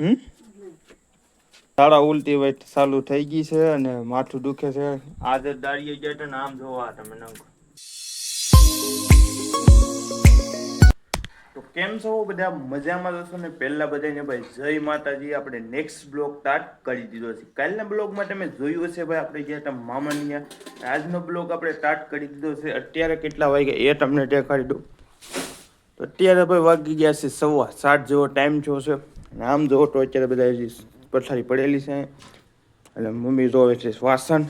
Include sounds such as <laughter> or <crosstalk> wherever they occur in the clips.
હમ? શાળા ઉલટી વait ચાલુ થઈ ગઈ છે અને માથું દુખે છે. આજે દાડીએ ગયા હતા ને આમ જોવા તમે નંગ તો કેમ છો બધા? મજામાં જશો ને? પહેલા બધાને ભાઈ જય માતાજી. આપણે નેક્સ્ટ બ્લોગ સ્ટાર્ટ કરી દીધો છે. કાલના બ્લોગમાં તમે જોયું હશે ભાઈ આપણે ગયા હતા મામાની. આજનો બ્લોગ આપણે સ્ટાર્ટ કરી દીધો છે. અત્યારે કેટલા વાગ્યા? એ તમને દેખાડી દઉં. તો અત્યારે ભાઈ વાગી ગયા છે સવા સાત જેવો ટાઈમ થયો છે. અને આમ જોવો તો અત્યારે બધા હજી પથારી પડેલી છે. એટલે મમ્મી જોવે છે વાસણ.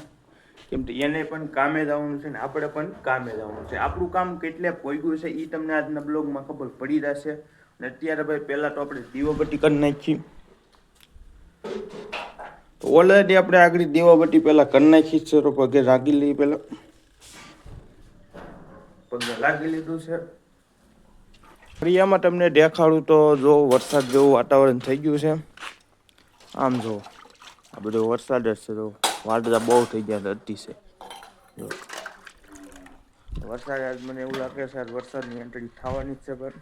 કેમ કે એને પણ કામે જવાનું છે ને આપણે પણ કામે જવાનું છે. આપણું કામ કેટલે પોગ્યું છે એ તમને આજના બ્લોગમાં ખબર પડી જશે. અને અત્યારે ભાઈ પહેલાં તો આપણે દીવાબત્તી કરી તો ઓલરેડી આપણે આગળ દીવાબટ્ટી પહેલાં કરી નાખી છે. તો પગે રાગી લઈએ પહેલાં. પગે લાગી લીધું છે. ફરિયામાં તમને દેખાડું તો જો વરસાદ જેવું વાતાવરણ થઈ ગયું છે. આમ જો, આ બધો વરસાદ જ છે તો વાદળા બહુ થઈ ગયા છે જો. વરસાદ આજ મને એવું લાગે છે, આજ વરસાદની એન્ટ્રી થવાની જ છે પણ.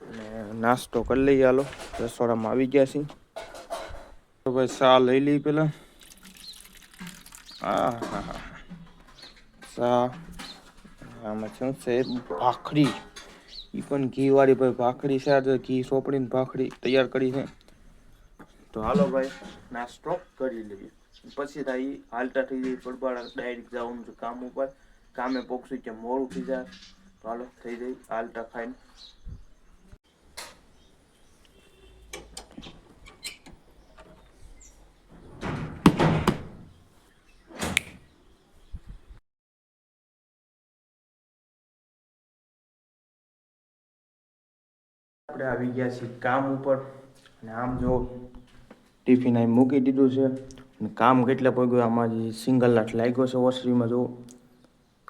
અને નાસ્તો કરી લઈએ હાલો. રસોડામાં આવી ગયા છીએ. તો ભાઈ સા લઈ લઈ પેલા. હા હા હા. સા આમાં શું છે? ભાખરી. એ પણ ઘી વાળી ભાઈ ભાખરી છે આજે, ઘી સોપડીને ભાખરી તૈયાર કરી છે. તો હાલો ભાઈ નાસ્તો કરી લઈએ. પછી થાય હાલતા થઈ જાય પડબાળા ડાયરેક્ટ જવાનું છે કામ ઉપર. કામે પોક્ષી કે મોડું થઈ જાય. તો હાલો, થઈ જાય, હાલતા ખાઈને. આપણે આવી ગયા છીએ કામ ઉપર. અને આમ જો ટિફિન અહીં મૂકી દીધું છે. અને કામ કેટલા પગ્યું આમાં જે સિંગલ લાટ લાગ્યો છે ઓસરીમાં જો.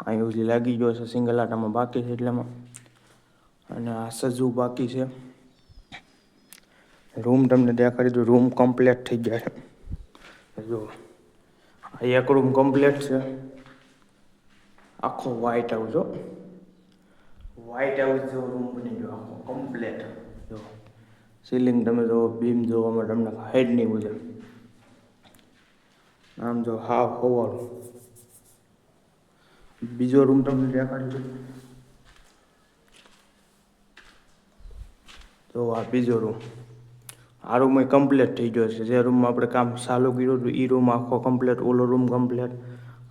અહીં સુધી લાગી ગયો છે, સિંગલ લાટ આમાં બાકી છે એટલામાં. અને આ સજુ બાકી છે. રૂમ તમને દેખાડી દીધું રૂમ કમ્પ્લીટ થઈ ગયા છે. જો, આ એક રૂમ કમ્પ્લીટ છે. આખો વ્હાઇટ હાઉસ જો વ્હાઇટ હાઉસ જેવો રૂમ બની ગયો, આખો કમ્પ્લીટ. સીલિંગ તમે જો બીમ જોવામાં તમને હાઈડ નહીં મુજબ આમ જો હાફ હવાળું. બીજો રૂમ તમને દેખાડી તો આ બીજો રૂમ આ રૂમ કમ્પ્લીટ થઈ ગયો છે. જે રૂમમાં આપણે કામ ચાલુ કર્યું હતું એ રૂમ આખો કમ્પ્લીટ ઓલો રૂમ કમ્પ્લીટ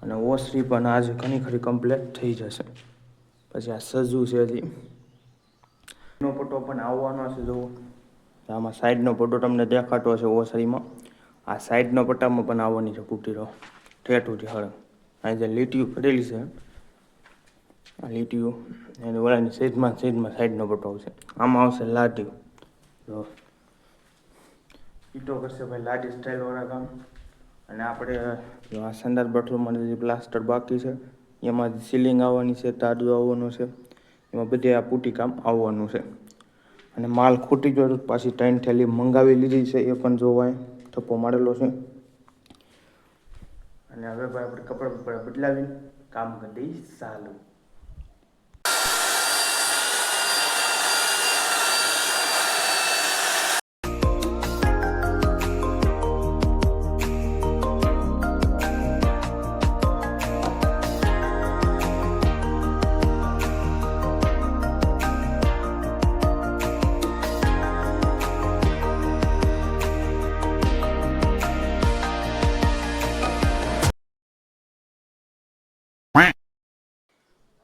અને ઓસરી પણ આજે ઘણી ખરી કમ્પ્લીટ થઈ જશે. પછી આ સજુ છે હજી. એનો ફોટો પણ આવવાનો છે જુઓ આમાં સાઈડનો પટ્ટો તમને દેખાતો હશે ઓસરીમાં આ સાઈડનો પટ્ટામાં પણ આવવાની છે ઠેઠું છે હળ અહીં જે લીટીઓ કરેલી છે, આ લીટીઓ, એની વળાની સેજમાં સેજમાં સાઈડનો પટ્ટો આવશે. આમાં આવશે લાટી. જો. ઈટો કરશે ભાઈ લાડી સ્ટાઇલવાળા કામ. અને આપણે આ સંડાસ બાથરૂમમાં જે પ્લાસ્ટર બાકી છે, એમાં સીલિંગ આવવાની છે તાડું આવવાનું છે. એમાં બધે આ પૂટી કામ આવવાનું છે. અને માલ ખૂટી ગયો પાછી ત્રણ થેલી મંગાવી લીધી છે, એ પણ જોવાય. થપ્પો મારેલો છે. અને હવે ભાઈ આપણે કપડાં બપડા બદલાવીને કામ કરી દઈશ ચાલુ.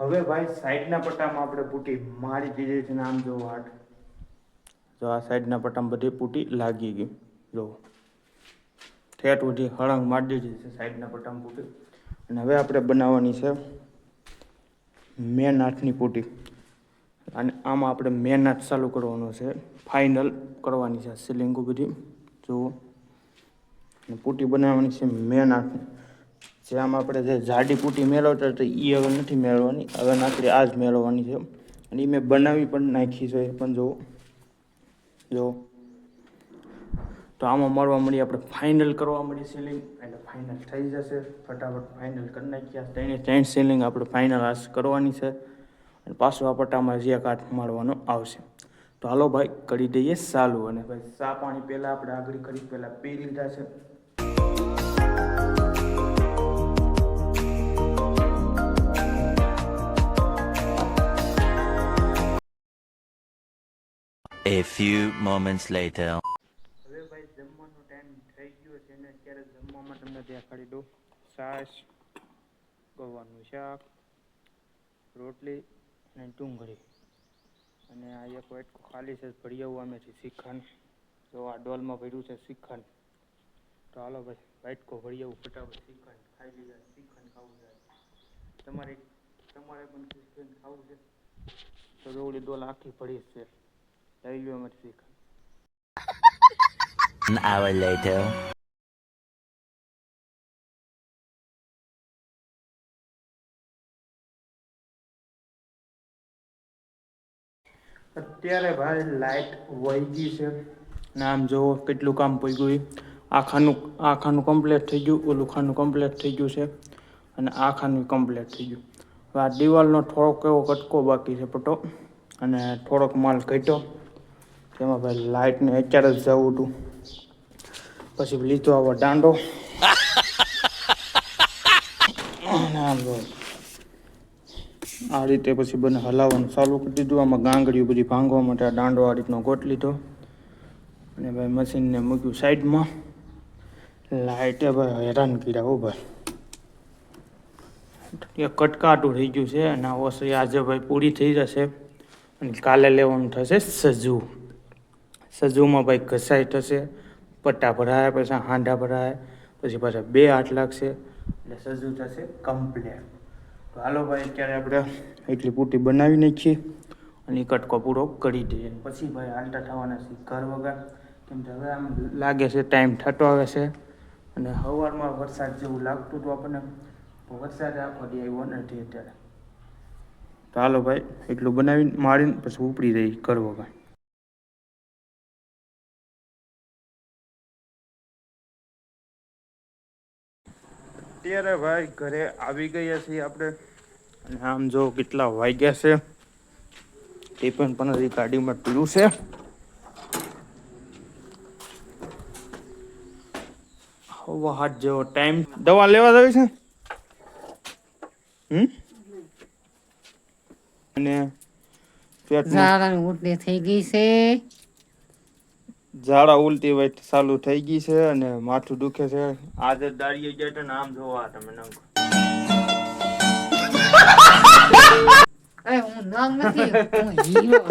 હવે ભાઈ સાઈડના પટ્ટામાં આપણે પૂટી મારી દીધી છે ને આમ જો હાટ જો આ સાઈડના પટ્ટામાં બધી પૂટી લાગી ગઈ. જો. ઠેઠ ઉઠી હળંગ મારી દીધી છે સાઈડના પટ્ટામાં પૂટી. અને હવે આપણે બનાવવાની છે મેન આઠની પૂટી. અને આમાં આપણે મેન આઠ ચાલુ કરવાનો છે. ફાઇનલ કરવાની છે સિલિંગો બધી. જુઓ. પૂટી બનાવવાની છે મેન હાથ જે આમ આપણે જે જાડી પૂટી મેળવતા તો એ હવે નથી મેળવવાની, હવે નાખી આ જ મેળવવાની છે અને એ મેં બનાવી પણ નાખી છે, પણ જુઓ જો. તો આમાં મળવા મળી આપણે ફાઇનલ કરવા મળી સીલિંગ એટલે ફાઇનલ થઈ જશે. ફટાફટ ફાઇનલ કરી નાખ્યા. ત્રણે ત્રણ સીલિંગ આપણે ફાઇનલ આજ કરવાની છે. અને પાછો આ પટ્ટામાં જે કાટ મારવાનો આવશે. તો હાલો ભાઈ, કરી દઈએ ચાલુ. અને ભાઈ સા પાણી પહેલાં આપણે આગળ કરી, પહેલાં પી લીધા છે. A few moments later. હવે ભાઈ જમવાનો ટાઈમ થઈ ગયો છે ને અત્યારે જમવામાં તમને દેખાડી દઉં. છાશ, ગવાનું શાક, રોટલી અને ડુંગળી. અને આ એક વાટકું ખાલી છે, ભળિયાવું અમે છે, શ્રીખંડ. તો આ ડોલમાં ભર્યું છે શ્રીખંડ. તો હાલો ભાઈ, વાટકો, ભળિયાવું, ફટાફટ શ્રીખંડ ખાઈ લીધા, શ્રીખંડ ખાવું છે. તમારે તમારે પણ શ્રીખંડ ખાવું છે. તો રોવડી ડોલ આખી ભરી છે. લઈ લો અમારે An hour later. અત્યારે ભાઈ લાઈટ વહી ગઈ છે. ને આમ જુઓ કેટલું કામ પડી ગયું આ ખાનું આ ખાનું કમ્પ્લીટ થઈ ગયું ઓલું ખાનું કમ્પ્લીટ થઈ ગયું છે. અને આ ખાનું કમ્પ્લીટ થઈ ગયું. હવે આ દિવાલનો થોડોક એવો કટકો બાકી છે પટો. અને થોડોક માલ ઘટ્યો. તેમાં ભાઈ લાઇટને અત્યારે જ જવું હતું. પછી લીધો આવો દાંડો. આ રીતે પછી બને હલાવવાનું ચાલુ કરી દીધું. આમાં ગાંગડીઓ બધી ભાંગવા માટે આ દાંડો આ રીતનો ગોટ લીધો. અને ભાઈ મશીનને મૂક્યું સાઈડમાં લાઇટે ભાઈ હેરાન કર્યા હો ભાઈ. એ કટકાટું થઈ ગયું છે અને ઓસરી આજે ભાઈ પૂરી થઈ જશે. અને કાલે લેવાનું થશે સજુ સજુમાં ભાઈ ઘસાઈ થશે, પટ્ટા ભરાયા, પછી હાંડા ભરાયા, પછી પાછા બે હાથ લાગશે એટલે સજુ થશે કમ્પ્લેટ તો હાલો ભાઈ, અત્યારે આપણે એટલી પૂટી બનાવી નાખીએ અને કટકો પૂરો કરી દઈએ. પછી ભાઈ આલટા થવાના છે ઘર વગર. કેમ કે હવે આમ લાગે છે ટાઈમ થતો આવે છે અને સવારમાં વરસાદ જેવું લાગતું હતું આપણને. વરસાદ આખો દે આવ્યો નથી અત્યારે. તો હાલો ભાઈ, એટલું બનાવીને મારીને પછી ઉપડી રહી ઘર વગર. અત્યારે ભાઈ ઘરે આવી ગયા છીએ આપણે. આમ જો કેટલા વાગ્યા છે. તે પણ પણ ગાડીમાં પીડું છે. હાથ જેવો ટાઈમ દવા લેવા જવી છે? હમ? અને પેટમાં થઈ ગઈ છે. ઝાડા ઉલટી વઈ ચાલુ થઈ ગઈ છે અને માથું દુખે છે. આજે દાડીએ ગયા તો ને આમ જોવા તમે નંગ. અરે હું નામ નથી હું હીરો.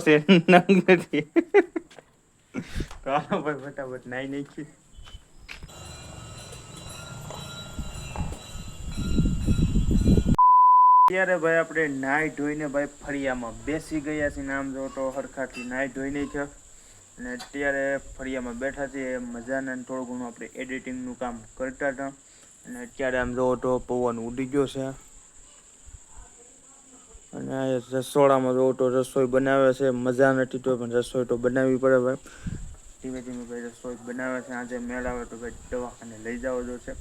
છું. નંગ નથી. <laughs> ભાઈ ફટાફટ નાઈ નાખી અત્યારે ભાઈ આપણે નાઈ ધોઈને ભાઈ ફળિયામાં બેસી ગયા છીએ, નામ જો તો હરખાથી નાઈ ધોઈ છે. અને અત્યારે ફળિયામાં બેઠા છીએ મજાના થોડું ઘણું આપણે એડિટિંગનું કામ કરતા હતા. અને અત્યારે આમ જોવો તો પવન ઉડી ગયો છે. અને રસોડામાં જોવો તો રસોઈ બનાવે છે, મજા નથી તો પણ રસોઈ તો બનાવવી પડે ભાઈ. ધીમે ધીમે ભાઈ રસોઈ બનાવે છે. આજે મેળ આવે તો ભાઈ દવાખાને લઈ જવો જોશે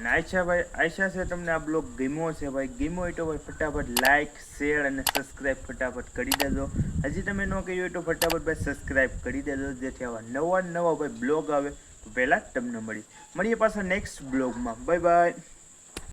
અને આયશા ભાઈ, આયશા છે તમને આ બ્લોગ ગમ્યો છે ભાઈ, ગમ્યો હોય તો ભાઈ ફટાફટ લાઇક શેર અને સબસ્ક્રાઇબ ફટાફટ કરી દેજો. હજી તમે ન કર્યું હોય તો ફટાફટ ભાઈ સબસ્ક્રાઇબ કરી દેજો, જેથી આવા નવા નવા ભાઈ બ્લોગ આવે પહેલાં તમને મળી. મળીએ પાછા નેક્સ્ટ બ્લોગમાં. Bye bye